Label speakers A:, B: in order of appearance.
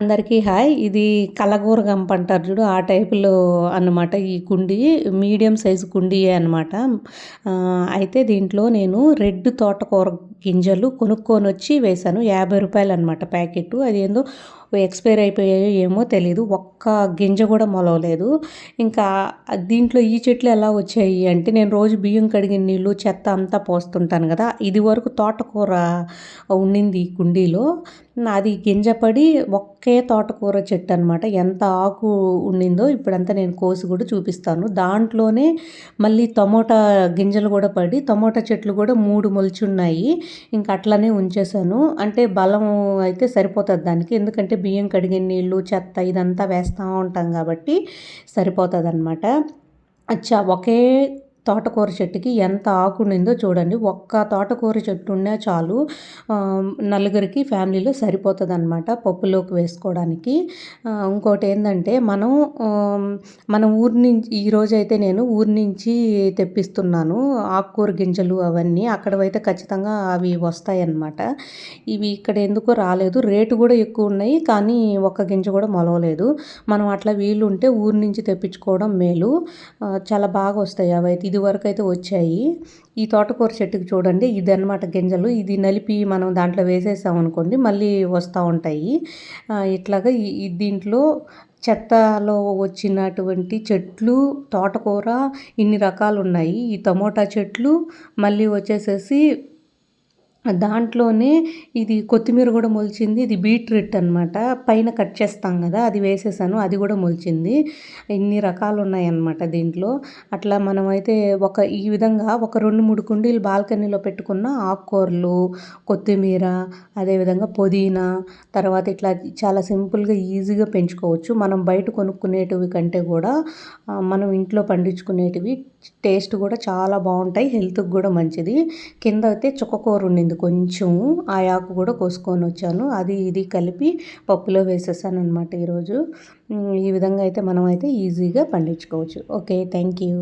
A: అందరికీ హాయ్. ఇది కలగూరగం అంటారు చూడు ఆ టైపులో అన్నమాట ఈ కుండీ మీడియం సైజు కుండీయే అనమాట అయితే దీంట్లో నేను రెడ్ తోటకూర గింజలు కొనుక్కొని వచ్చి వేశాను యాభై రూపాయలు అనమాట ప్యాకెట్ అది ఏందో ఎక్స్పైర్ అయిపోయాయో ఏమో తెలియదు ఒక్క గింజ కూడా మొలవలేదు. ఇంకా దీంట్లో ఈ చెట్లు ఎలా వచ్చాయి అంటే నేను రోజు బియ్యం కడిగిన నీళ్ళు చెత్త అంతా పోస్తుంటాను కదా ఇది వరకు తోటకూర ఉండింది ఈ కుండీలో. అది గింజ పడి ఒకే తోటకూర చెట్టు అనమాట ఎంత ఆకు ఉండిందో ఇప్పుడంతా నేను కోసి కూడా చూపిస్తాను. దాంట్లోనే మళ్ళీ టమోటా గింజలు కూడా పడి టమోటా చెట్లు కూడా మూడు మొలిచున్నాయి ఇంకా అట్లనే ఉంచేసాను అంటే బలం అయితే సరిపోతుంది దానికి. ఎందుకంటే బియ్యం కడిగిన నీళ్ళు చెత్త ఇదంతా వేస్తూ ఉంటాం కాబట్టి సరిపోతుంది అనమాట అచ్చా ఒకే తోటకూర చెట్టుకి ఎంత ఆకు ఉండిందో చూడండి. ఒక్క తోటకూర చెట్టు ఉన్నా చాలు నలుగురికి ఫ్యామిలీలో సరిపోతుంది అనమాట పప్పులోకి వేసుకోవడానికి. ఇంకోటి ఏంటంటే మనం మన ఊరి నుంచి ఈరోజైతే నేను ఊరి నుంచి తెప్పిస్తున్నాను ఆకుకూర గింజలు అవన్నీ. అక్కడవైతే ఖచ్చితంగా అవి వస్తాయి అన్నమాట ఇవి ఇక్కడ ఎందుకో రాలేదు. రేటు కూడా ఎక్కువ ఉన్నాయి కానీ ఒక్క గింజ కూడా మొలవలేదు. మనం అట్లా వీలు ఉంటే ఊరి నుంచి తెప్పించుకోవడం మేలు. చాలా బాగా వస్తాయి అవైతే. ఇది వరకు అయితే వచ్చాయి. ఈ తోటకూర చెట్టుకి చూడండి ఇది అనమాట గింజలు. ఇది నలిపి మనం దాంట్లో వేసేసాం అనుకోండి మళ్ళీ వస్తూ ఉంటాయి. ఇట్లాగా ఈ దీంట్లో చెత్తలో వచ్చినటువంటి చెట్లు తోటకూర ఇన్ని రకాలు ఉన్నాయి. ఈ టమోటా చెట్లు మళ్ళీ వచ్చేసేసి దాంట్లోనే ఇది కొత్తిమీర కూడా మొలిచింది. ఇది బీట్రూట్ అనమాట పైన కట్ చేస్తాం కదా అది వేసేసాను అది కూడా మొలిచింది. ఇన్ని రకాలు ఉన్నాయన్నమాట దీంట్లో. అట్లా మనమైతే ఒక ఈ విధంగా ఒక రెండు మూడు కుండీలు బాల్కనీలో పెట్టుకున్న ఆకుకూరలు కొత్తిమీర అదేవిధంగా పుదీనా తర్వాత ఇట్లా చాలా సింపుల్గా ఈజీగా పెంచుకోవచ్చు. మనం బయట కొనుక్కునేటివి కంటే కూడా మనం ఇంట్లో పండించుకునేటివి టేస్ట్ కూడా చాలా బాగుంటాయి హెల్త్కి కూడా మంచిది. కింద అయితే చుక్కకూర ఉండింది కొంచెం ఆ ఆకు కూడా కోసుకొని వచ్చాను. అది ఇది కలిపి పప్పులో వేసేసాను అనమాట ఈరోజు. ఈ విధంగా అయితే మనం అయితే ఈజీగా పండించుకోవచ్చు. Okay thank you.